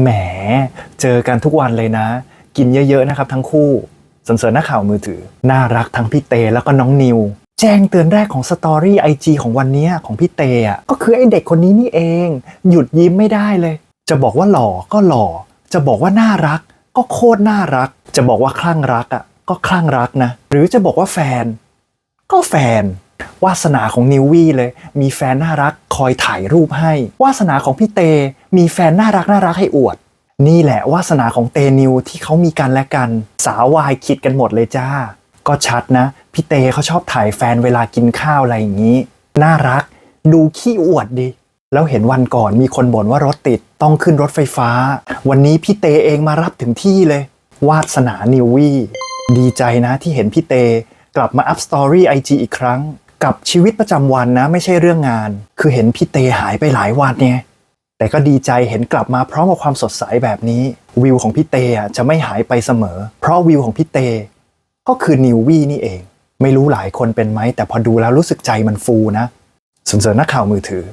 แหม เจอกันทุกวันเลยนะ กินเยอะๆนะครับทั้งคู่สนเสริญนักข่าวมือถือ น่ารักทั้งพี่เตแล้วก็น้องนิว แจ้งเตือนแรกของสตอรี่ไอจของวันนี้ของพี่เตอะก็คือไอเด็กคนนี้นี่เอง หยุดยิ้มไม่ได้เลย จะบอกว่าหล่อก็หล่อ จะบอกว่าน่ารัก ก็โคตรน่ารัก จะบอกว่าคลั่งรักอะก็คลั่งรักนะ หรือจะบอกว่าแฟน ก็แฟน วาสนาของนิววี่เลย มีแฟนน่ารักคอยถ่ายรูปให้ วาสนาของพี่เต มีแฟนน่ารักน่ารักให้อวด นี่แหละวาสนาของเตนิวที่เขามีกันและกัน สาววายคิดกันหมดเลยจ้า ก็ชัดนะ พี่เตเขาชอบถ่ายแฟนเวลากินข้าวอะไรอย่างนี้ น่ารัก ดูขี้อวดดิแล้วเห็นวันก่อนมีคนบ่นว่ารถติดต้องขึ้นรถไฟฟ้า วันนี้พี่เตเองมารับถึงที่เลย วาสนานิววี่ดีใจนะที่เห็นพี่เตกลับมาอัพสตอรี่ไอจอีกครั้ง กับชีวิตประจำวันนะไม่ใช่เรื่องงาน คือเห็นพี่เตหายไปหลายวันเนี่ยแต่ก็ดีใจเห็นกลับมาพร้อมกับความสดใสแบบนี้ วิวของพี่เตอะจะไม่หายไปเสมอ เพราะวิวของพี่เต ก็คือนิววี่นี่เอง ไม่รู้หลายคนเป็นไหมแต่พอดูแล้วรู้สึกใจมันฟูนะสนเสริญนักข่าวมือถือ